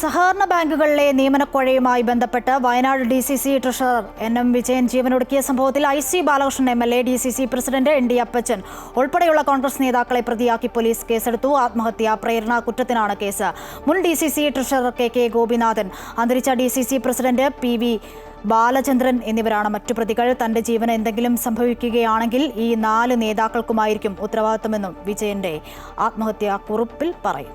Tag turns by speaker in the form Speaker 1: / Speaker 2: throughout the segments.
Speaker 1: സഹകരണ ബാങ്കുകളിലെ നിയമനക്കൊഴയുമായി ബന്ധപ്പെട്ട് Wayanad D C C treasurer N M Vijayan ജീവനൊടുക്കിയ സംഭവത്തിൽ I C Balakrishnan M L A D C C president N D Appachan ഉൾപ്പെടെയുള്ള കോൺഗ്രസ് നേതാക്കളെ പ്രതിയാക്കി പോലീസ് കേസെടുത്തു. ആത്മഹത്യാ പ്രേരണ കുറ്റത്തിനാണ് കേസ്. മുൻ D C C treasurer K K Gopinathan അന്തരിച്ച D C C president P V Balachandran എന്നിവരാണ് മറ്റു പ്രതികൾ. തന്റെ ജീവന് എന്തെങ്കിലും സംഭവിക്കുകയാണെങ്കിൽ ഈ നാല് നേതാക്കൾക്കുമായിരിക്കും ഉത്തരവാദിത്തമെന്നും വിജയന്റെ ആത്മഹത്യാ കുറിപ്പിൽ പറയും.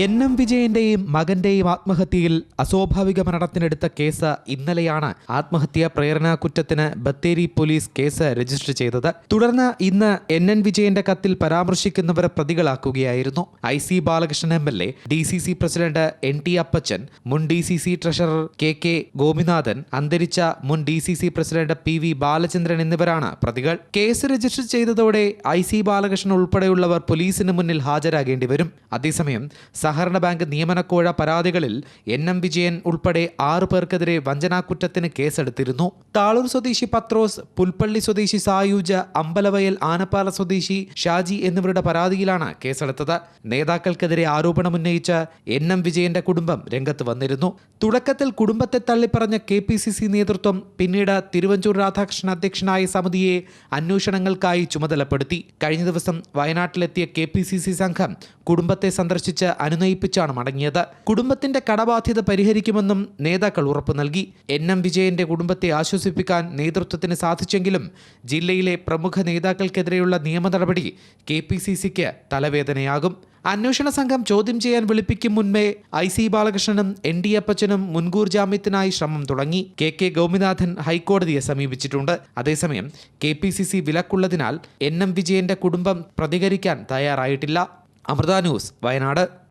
Speaker 2: എൻ എം വിജയന്റെയും മകന്റെയും ആത്മഹത്യയിൽ അസ്വാഭാവിക മരണത്തിനെടുത്ത കേസ് ഇന്നലെയാണ്. ആത്മഹത്യാ പ്രേരണാ കുറ്റത്തിന് ബത്തേരി പോലീസ് കേസ് രജിസ്റ്റർ ചെയ്തത്. തുടർന്ന് ഇന്ന് എൻ എൻ വിജയന്റെ കത്തിൽ പരാമർശിക്കുന്നവരെ പ്രതികളാക്കുകയായിരുന്നു. I C Balakrishnan M L A D C C president N T Appachan മുൻ D C C treasurer K K Gopinathan അന്തരിച്ച മുൻ D C C president P V Balachandran എന്നിവരാണ് പ്രതികൾ. കേസ് രജിസ്റ്റർ ചെയ്തതോടെ I C Balakrishnan ഉൾപ്പെടെയുള്ളവർ പോലീസിന് മുന്നിൽ ഹാജരാകേണ്ടി വരും. അതേസമയം സഹകരണ ബാങ്ക് നിയമനക്കോഴ പരാതികളിൽ എൻ എം വിജയൻ ഉൾപ്പെടെ ആറു പേർക്കെതിരെ വഞ്ചനാക്കുറ്റത്തിന് കേസെടുത്തിരുന്നു. താളൂർ സ്വദേശി പത്രോസ് പുൽപ്പള്ളി സ്വദേശി സായൂജ അമ്പലവയൽ ആനപ്പാല സ്വദേശി ഷാജി എന്നിവരുടെ പരാതിയിലാണ് കേസെടുത്തത്. നേതാക്കൾക്കെതിരെ ആരോപണമുന്നയിച്ച് എൻ എം വിജയന്റെ കുടുംബം രംഗത്ത് വന്നിരുന്നു. തുടക്കത്തിൽ കുടുംബത്തെ തള്ളിപ്പറഞ്ഞ കെ പി സി സി നേതൃത്വം പിന്നീട് തിരുവഞ്ചൂർ രാധാകൃഷ്ണൻ അധ്യക്ഷനായ സമിതിയെ അന്വേഷണങ്ങൾക്കായി ചുമതലപ്പെടുത്തി. കഴിഞ്ഞ ദിവസം വയനാട്ടിലെത്തിയ കെ പി സി സി സംഘം കുടുംബത്തെ സന്ദർശിച്ച് അനുനയിപ്പിച്ചാണ് മടങ്ങിയത്. കുടുംബത്തിന്റെ കടബാധ്യത പരിഹരിക്കുമെന്നും നേതാക്കൾ ഉറപ്പു നൽകി. എൻ എം വിജയന്റെ കുടുംബത്തെ ആശ്വസിപ്പിക്കാൻ നേതൃത്വത്തിന് സാധിച്ചെങ്കിലും ജില്ലയിലെ പ്രമുഖ നേതാക്കൾക്കെതിരെയുള്ള നിയമ നടപടി കെ പി സി സിക്ക് തലവേദനയാകും. അന്വേഷണ സംഘം ചോദ്യം ചെയ്യാൻ വിളിപ്പിക്കും മുൻപേ ഐ സി ബാലകൃഷ്ണനും എൻ ഡി അപ്പച്ചനും മുൻകൂർ ജാമ്യത്തിനായി ശ്രമം തുടങ്ങി. കെ കെ ഗോപിനാഥൻ ഹൈക്കോടതിയെ സമീപിച്ചിട്ടുണ്ട്. അതേസമയം കെ പി സി സി വിലക്കുള്ളതിനാൽ എൻ എം വിജയന്റെ കുടുംബം പ്രതികരിക്കാൻ തയ്യാറായിട്ടില്ല. അമൃത ന്യൂസ് വയനാട്.